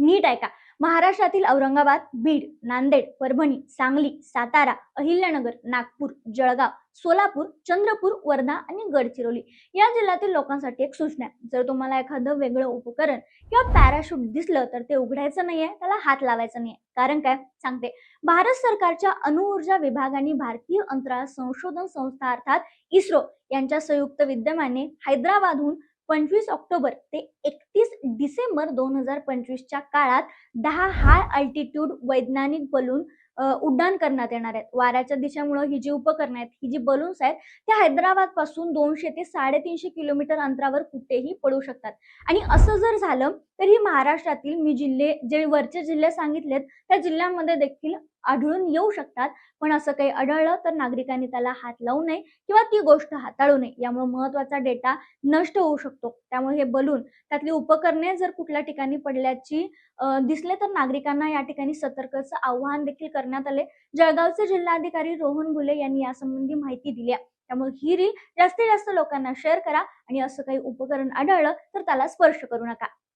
नीट ऐका. महाराष्ट्रातील औरंगाबाद बीड नांदेड परभणी सांगली सातारा अहिल्यानगर नागपूर जळगाव सोलापूर चंद्रपूर वर्धा आणि गडचिरोली या जिल्ह्यातील लोकांसाठी एक सूचना आहे. जर तुम्हाला एखादं वेगळं उपकरण किंवा पॅराशूट दिसलं तर ते उघडायचं नाहीये त्याला हात लावायचा नाहीये. कारण काय? सांगते. भारत सरकारच्या अणुऊर्जा विभागाने भारतीय अंतराळ संशोधन संस्था अर्थात इस्रो यांच्या संयुक्त विद्यमाने हैदराबादहून पंचवीस ऑक्टोबर ते एक एकतीस डिसेंबर दोन हजार पंचवीसच्या काळात दहा हाय अल्टिट्यूड वैज्ञानिक बलून उड्डाण करण्यात येणार आहेत. वाऱ्याच्या दिशेमुळे ही जी उपकरणं आहेत ही जी बलून्स आहेत त्या हैदराबादपासून दोनशे ते साडेतीनशे किलोमीटर अंतरावर कुठेही पडू शकतात. आणि असं जर झालं तर ही महाराष्ट्रातील मी जिल्हे जे वरचे जिल्हे सांगितलेत त्या जिल्ह्यांमध्ये देखील आढळून येऊ शकतात. पण असं काही आढळलं तर नागरिकांनी त्याला हात लावू नये किंवा ती गोष्ट हाताळू नये. यामुळे महत्त्वाचा डेटा नष्ट होऊ शकतो. त्यामुळे हे बलून त्यातली उपकरणे जर कुठल्या ठिकाणी पडल्याची दिसले तर नागरिकांना या ठिकाणी सतर्कचं आव्हान देखील करण्यात आले. जळगावचे जिल्हाधिकारी रोहन भुले यांनी यासंबंधी माहिती दिली आहे. त्यामुळे ही रील जास्तीत जास्त लोकांना शेअर करा आणि असं काही उपकरण आढळलं तर त्याला स्पर्श करू नका.